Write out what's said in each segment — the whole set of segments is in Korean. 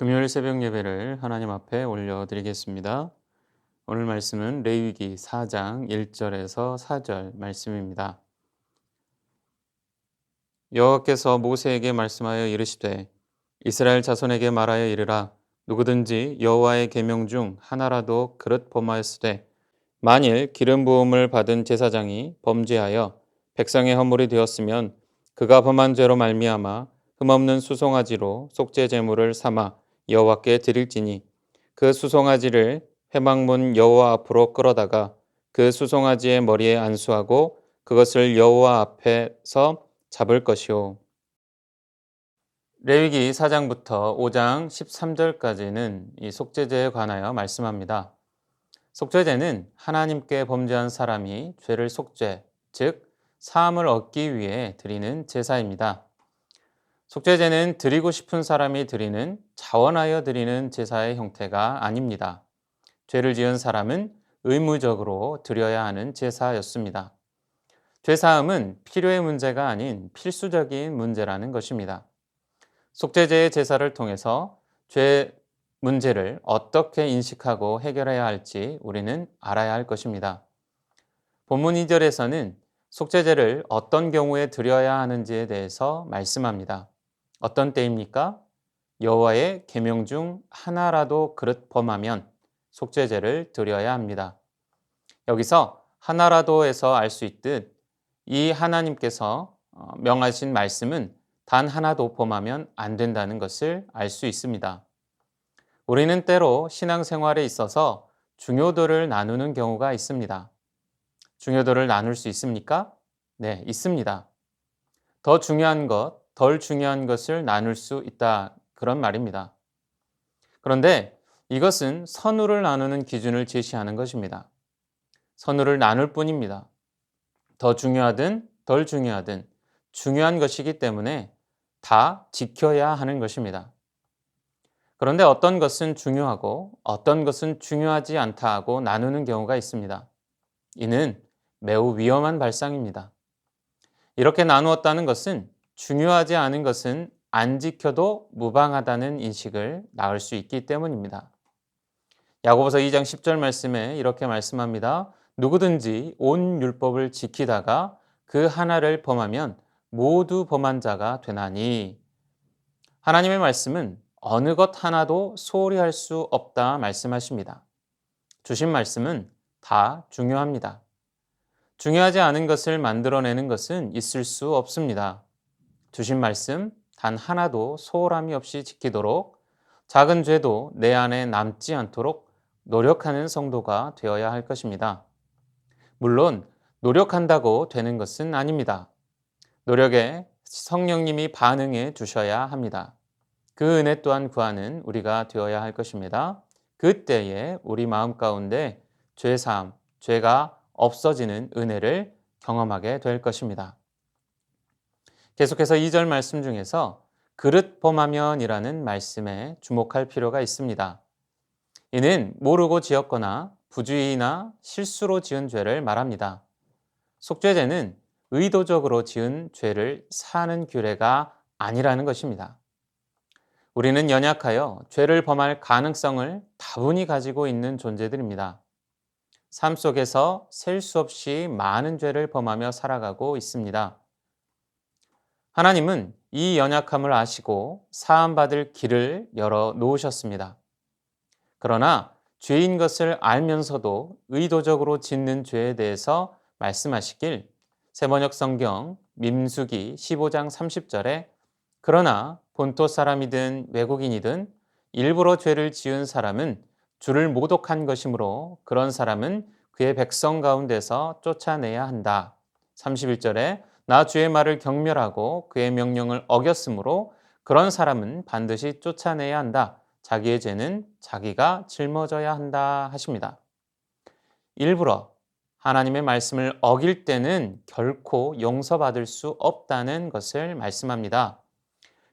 금요일 새벽 예배를 하나님 앞에 올려드리겠습니다. 오늘 말씀은 레위기 4장 1절에서 4절 말씀입니다. 여호와께서 모세에게 말씀하여 이르시되 이스라엘 자손에게 말하여 이르라 누구든지 여호와의 계명 중 하나라도 그릇 범하였으되 만일 기름 부음을 받은 제사장이 범죄하여 백성의 허물이 되었으면 그가 범한 죄로 말미암아 흠없는 수송아지로 속죄 제물을 삼아 여호와께 드릴지니 그 수송아지를 회막문 여호와 앞으로 끌어다가 그 수송아지의 머리에 안수하고 그것을 여호와 앞에서 잡을 것이요. 레위기 4장부터 5장 13절까지는 이 속죄제에 관하여 말씀합니다. 속죄제는 하나님께 범죄한 사람이 죄를 속죄, 즉 사함을 얻기 위해 드리는 제사입니다. 속죄제는 드리고 싶은 사람이 드리는 자원하여 드리는 제사의 형태가 아닙니다. 죄를 지은 사람은 의무적으로 드려야 하는 제사였습니다. 죄사함은 필요의 문제가 아닌 필수적인 문제라는 것입니다. 속죄제의 제사를 통해서 죄 문제를 어떻게 인식하고 해결해야 할지 우리는 알아야 할 것입니다. 본문 2절에서는 속죄제를 어떤 경우에 드려야 하는지에 대해서 말씀합니다. 어떤 때입니까? 여호와의 계명 중 하나라도 그릇 범하면 속죄제를 드려야 합니다. 여기서 하나라도에서 알 수 있듯 이 하나님께서 어, 명하신 말씀은 단 하나도 범하면 안 된다는 것을 알 수 있습니다. 우리는 때로 신앙생활에 있어서 중요도를 나누는 경우가 있습니다. 중요도를 나눌 수 있습니까? 네, 있습니다. 더 중요한 것, 덜 중요한 것을 나눌 수 있다. 그런 말입니다. 그런데 이것은 선우를 나누는 기준을 제시하는 것입니다. 선우를 나눌 뿐입니다. 더 중요하든 덜 중요하든 중요한 것이기 때문에 다 지켜야 하는 것입니다. 그런데 어떤 것은 중요하고 어떤 것은 중요하지 않다 하고 나누는 경우가 있습니다. 이는 매우 위험한 발상입니다. 이렇게 나누었다는 것은 중요하지 않은 것은 안 지켜도 무방하다는 인식을 낳을 수 있기 때문입니다. 야고보서 2장 10절 말씀에 이렇게 말씀합니다. 누구든지 온 율법을 지키다가 그 하나를 범하면 모두 범한 자가 되나니 하나님의 말씀은 어느 것 하나도 소홀히 할 수 없다 말씀하십니다. 주신 말씀은 다 중요합니다. 중요하지 않은 것을 만들어내는 것은 있을 수 없습니다. 주신 말씀 단 하나도 소홀함이 없이 지키도록 작은 죄도 내 안에 남지 않도록 노력하는 성도가 되어야 할 것입니다. 물론 노력한다고 되는 것은 아닙니다. 노력에 성령님이 반응해 주셔야 합니다. 그 은혜 또한 구하는 우리가 되어야 할 것입니다. 그때에 우리 마음 가운데 죄사함, 죄가 없어지는 은혜를 경험하게 될 것입니다. 계속해서 2절 말씀 중에서 그릇 범하면이라는 말씀에 주목할 필요가 있습니다. 이는 모르고 지었거나 부주의나 실수로 지은 죄를 말합니다. 속죄죄는 의도적으로 지은 죄를 사는 규례가 아니라는 것입니다. 우리는 연약하여 죄를 범할 가능성을 다분히 가지고 있는 존재들입니다. 삶 속에서 셀 수 없이 많은 죄를 범하며 살아가고 있습니다. 하나님은 이 연약함을 아시고 사함받을 길을 열어 놓으셨습니다. 그러나 죄인 것을 알면서도 의도적으로 짓는 죄에 대해서 말씀하시길 세번역 성경 민수기 15장 30절에 그러나 본토 사람이든 외국인이든 일부러 죄를 지은 사람은 주를 모독한 것이므로 그런 사람은 그의 백성 가운데서 쫓아내야 한다. 31절에 나 주의 말을 경멸하고 그의 명령을 어겼으므로 그런 사람은 반드시 쫓아내야 한다. 자기의 죄는 자기가 짊어져야 한다 하십니다. 일부러 하나님의 말씀을 어길 때는 결코 용서받을 수 없다는 것을 말씀합니다.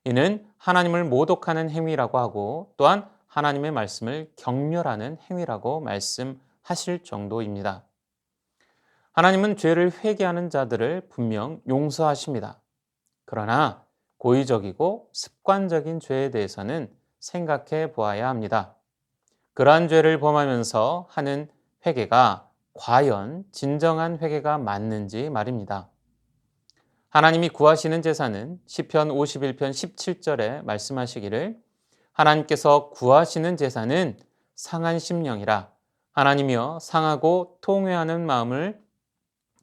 이는 하나님을 모독하는 행위라고 하고 또한 하나님의 말씀을 경멸하는 행위라고 말씀하실 정도입니다. 하나님은 죄를 회개하는 자들을 분명 용서하십니다. 그러나 고의적이고 습관적인 죄에 대해서는 생각해 보아야 합니다. 그러한 죄를 범하면서 하는 회개가 과연 진정한 회개가 맞는지 말입니다. 하나님이 구하시는 제사는 시편 51편 17절에 말씀하시기를 하나님께서 구하시는 제사는 상한 심령이라 하나님이여 상하고 통회하는 마음을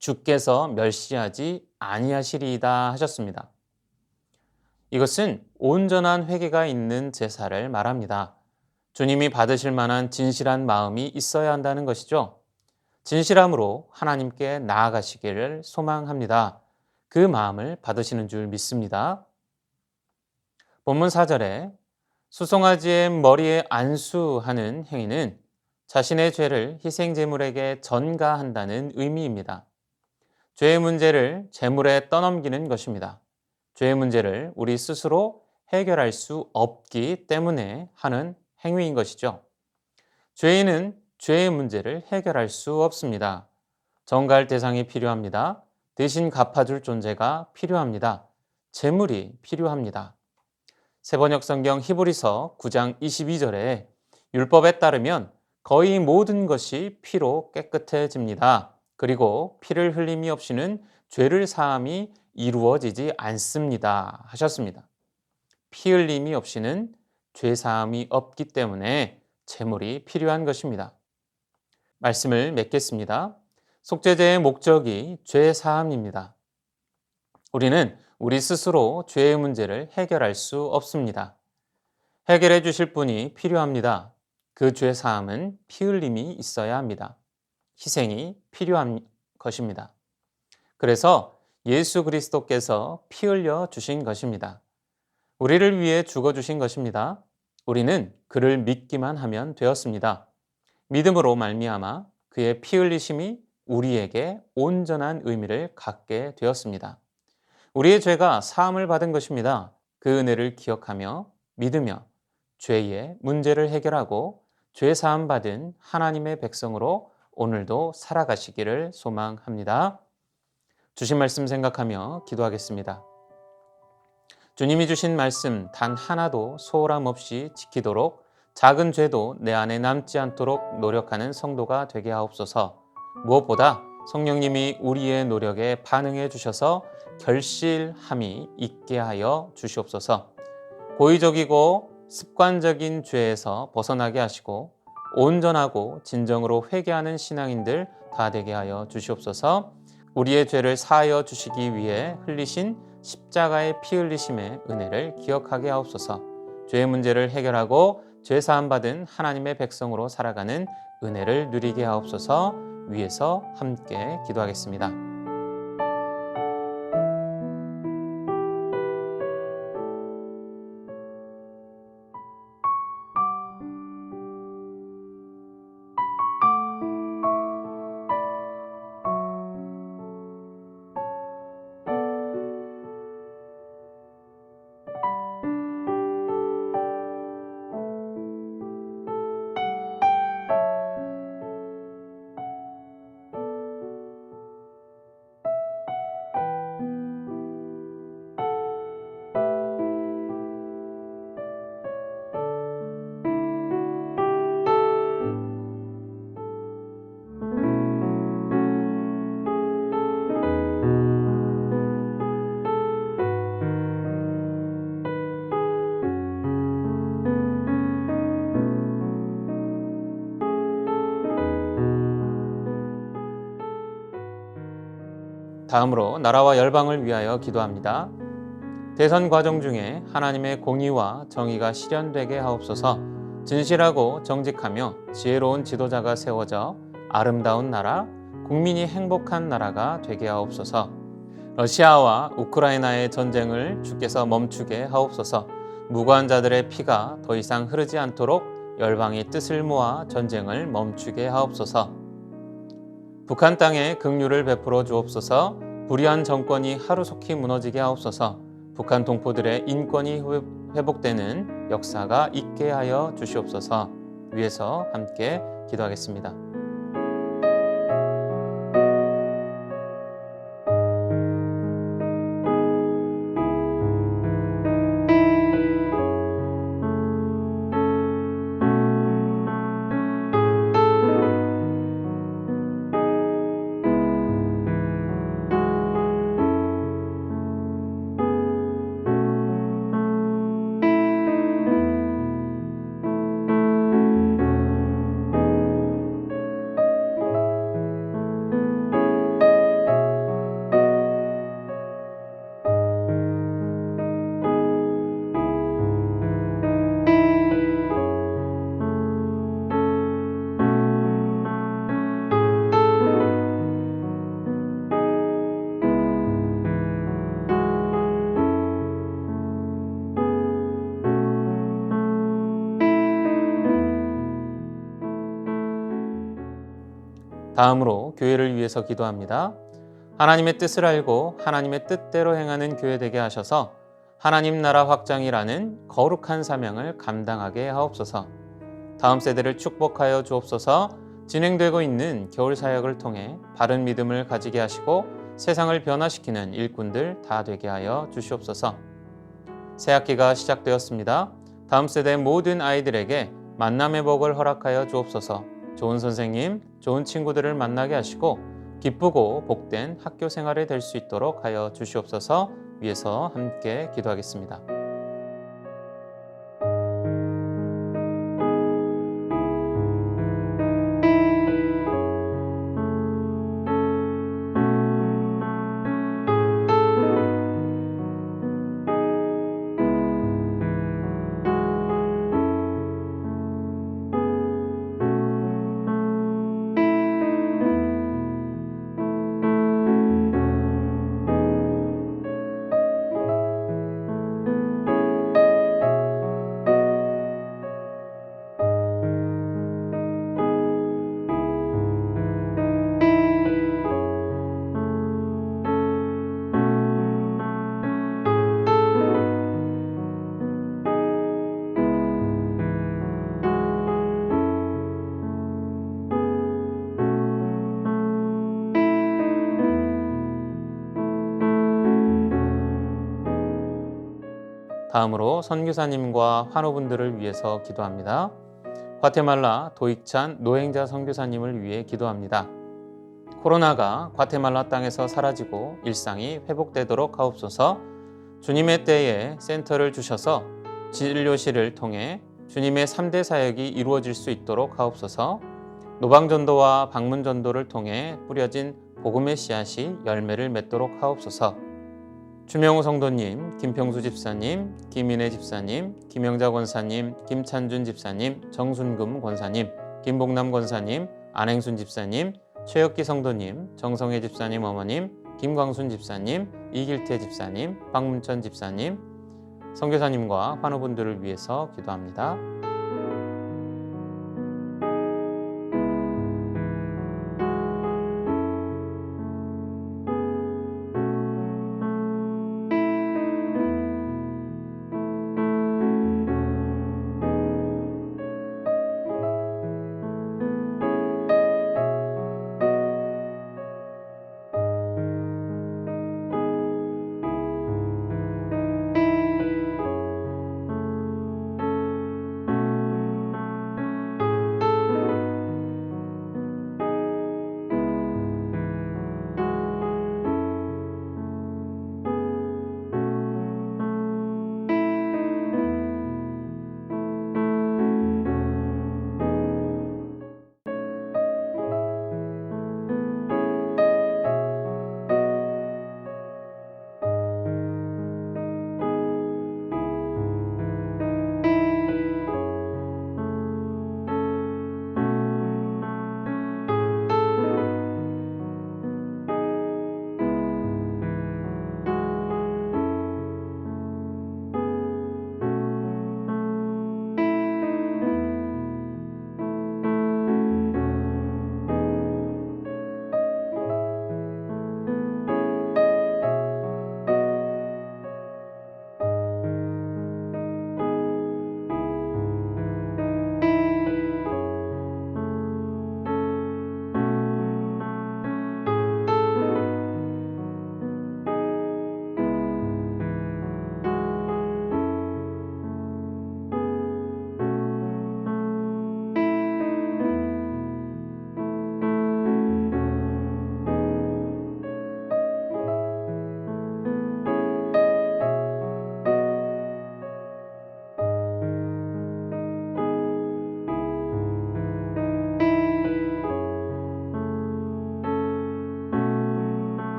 주께서 멸시하지 아니하시리이다 하셨습니다. 이것은 온전한 회개가 있는 제사를 말합니다. 주님이 받으실 만한 진실한 마음이 있어야 한다는 것이죠. 진실함으로 하나님께 나아가시기를 소망합니다. 그 마음을 받으시는 줄 믿습니다. 본문 4절에 수송아지의 머리에 안수하는 행위는 자신의 죄를 희생제물에게 전가한다는 의미입니다. 죄의 문제를 제물에 떠넘기는 것입니다. 죄의 문제를 우리 스스로 해결할 수 없기 때문에 하는 행위인 것이죠. 죄인은 죄의 문제를 해결할 수 없습니다. 정갈 대상이 필요합니다. 대신 갚아줄 존재가 필요합니다. 재물이 필요합니다. 세번역 성경 히브리서 9장 22절에 율법에 따르면 거의 모든 것이 피로 깨끗해집니다. 그리고 피를 흘림이 없이는 죄를 사함이 이루어지지 않습니다. 하셨습니다. 피 흘림이 없이는 죄 사함이 없기 때문에 재물이 필요한 것입니다. 말씀을 맺겠습니다. 속죄제의 목적이 죄 사함입니다. 우리는 우리 스스로 죄의 문제를 해결할 수 없습니다. 해결해 주실 분이 필요합니다. 그 죄 사함은 피 흘림이 있어야 합니다. 희생이 필요한 것입니다. 그래서 예수 그리스도께서 피 흘려 주신 것입니다. 우리를 위해 죽어 주신 것입니다. 우리는 그를 믿기만 하면 되었습니다. 믿음으로 말미암아 그의 피 흘리심이 우리에게 온전한 의미를 갖게 되었습니다. 우리의 죄가 사함을 받은 것입니다. 그 은혜를 기억하며 믿으며 죄의 문제를 해결하고 죄 사함 받은 하나님의 백성으로 오늘도 살아가시기를 소망합니다. 주신 말씀 생각하며 기도하겠습니다. 주님이 주신 말씀 단 하나도 소홀함 없이 지키도록 작은 죄도 내 안에 남지 않도록 노력하는 성도가 되게 하옵소서. 무엇보다 성령님이 우리의 노력에 반응해 주셔서 결실함이 있게 하여 주시옵소서. 고의적이고 습관적인 죄에서 벗어나게 하시고 온전하고 진정으로 회개하는 신앙인들 다 되게 하여 주시옵소서. 우리의 죄를 사하여 주시기 위해 흘리신 십자가의 피 흘리심의 은혜를 기억하게 하옵소서. 죄의 문제를 해결하고 죄 사함 받은 하나님의 백성으로 살아가는 은혜를 누리게 하옵소서. 위에서 함께 기도하겠습니다. 다음으로 나라와 열방을 위하여 기도합니다. 대선 과정 중에 하나님의 공의와 정의가 실현되게 하옵소서. 진실하고 정직하며 지혜로운 지도자가 세워져 아름다운 나라, 국민이 행복한 나라가 되게 하옵소서. 러시아와 우크라이나의 전쟁을 주께서 멈추게 하옵소서. 무고한 자들의 피가 더 이상 흐르지 않도록 열방이 뜻을 모아 전쟁을 멈추게 하옵소서 북한 땅에 긍휼을 베풀어 주옵소서. 불의한 정권이 하루속히 무너지게 하옵소서. 북한 동포들의 인권이 회복되는 역사가 있게 하여 주시옵소서. 위에서 함께 기도하겠습니다. 다음으로 교회를 위해서 기도합니다. 하나님의 뜻을 알고 하나님의 뜻대로 행하는 교회 되게 하셔서 하나님 나라 확장이라는 거룩한 사명을 감당하게 하옵소서. 다음 세대를 축복하여 주옵소서. 진행되고 있는 겨울 사역을 통해 바른 믿음을 가지게 하시고 세상을 변화시키는 일꾼들 다 되게 하여 주시옵소서. 새 학기가 시작되었습니다. 다음 세대 모든 아이들에게 만남의 복을 허락하여 주옵소서. 좋은 선생님, 좋은 친구들을 만나게 하시고 기쁘고 복된 학교 생활이 될 수 있도록 하여 주시옵소서. 위해서 함께 기도하겠습니다. 다음으로 선교사님과 환우분들을 위해서 기도합니다. 과테말라 도익찬 노행자 선교사님을 위해 기도합니다. 코로나가 과테말라 땅에서 사라지고 일상이 회복되도록 하옵소서. 주님의 때에 센터를 주셔서 진료실을 통해 주님의 3대 사역이 이루어질 수 있도록 하옵소서. 노방전도와 방문전도를 통해 뿌려진 복음의 씨앗이 열매를 맺도록 하옵소서. 주명호 성도님, 김평수 집사님, 김인혜 집사님, 김영자 권사님, 김찬준 집사님, 정순금 권사님, 김복남 권사님, 안행순 집사님, 최혁기 성도님, 정성혜 집사님 어머님, 김광순 집사님, 이길태 집사님, 박문천 집사님, 선교사님과 환우분들을 위해서 기도합니다.